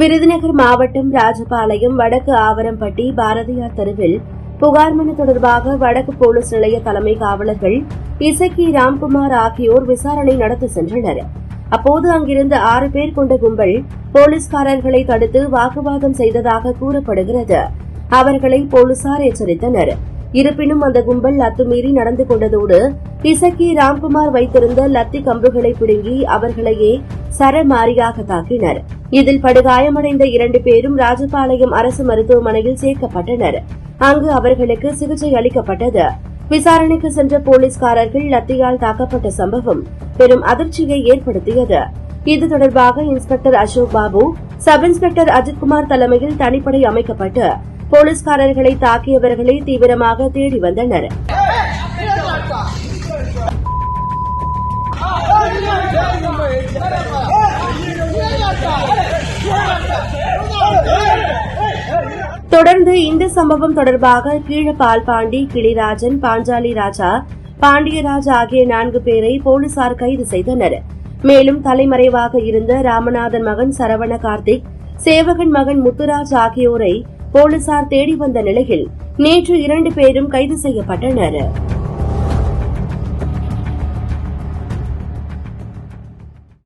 விருதுநகர் மாவட்டம் ராஜபாளையம் வடக்கு ஆவரம்பட்டி பாரதியார் தெருவில் புகார் மனு தொடர்பாக வடக்கு போலீஸ் நிலைய தலைமை காவலர்கள் இசக்கி ராம்குமார் ஆகியோர் விசாரணை நடத்தி சென்றனர். அப்போது அங்கிருந்து ஆறு பேர் கொண்ட கும்பல் போலீஸ்காரர்களை தடுத்து வாக்குவாதம் செய்ததாக கூறப்படுகிறது. அவர்களை போலீசார் எச்சரித்தனர். இருப்பினும் அந்த கும்பல் அத்துமீறி நடந்து கொண்டதோடு பிசக்கி ராம்குமார் வைத்திருந்த லத்தி கம்புகளை பிடுங்கி அவர்களையே சரமாரியாக தாக்கினர். இதில் படுகாயமடைந்த இரண்டு பேரும் ராஜபாளையம் அரசு மருத்துவமனையில் சேர்க்கப்பட்டனர். அங்கு அவர்களுக்கு சிகிச்சை அளிக்கப்பட்டது. விசாரணைக்கு சென்ற போலீஸ்காரர்கள் லத்தியால் தாக்கப்பட்ட சம்பவம் பெரும் அதிர்ச்சியை ஏற்படுத்தியது. இது தொடர்பாக inspector Ashok Babu sub inspector Ajithkumar தலைமையில் தனிப்படை அமைக்கப்பட்டு போலீஸ்காரர்களை தாக்கியவர்களை தீவிரமாக தேடி வந்தனர். தொடர்ந்து இந்த சம்பவம் தொடர்பாக கீழபால்பாண்டி கிளிராஜன் பாஞ்சாலி ராஜா பாண்டியராஜ் ஆகிய நான்கு பேரை போலீசார் கைது செய்தனர். மேலும் தலைமறைவாக இருந்த ராமநாதன் மகன் சரவண கார்த்திக் சேவகன் மகன் முத்துராஜ் ஆகியோரை போலீசார் தேடி வந்த நிலையில் நேற்று இரண்டு பேரும் கைது செய்யப்பட்டனர்.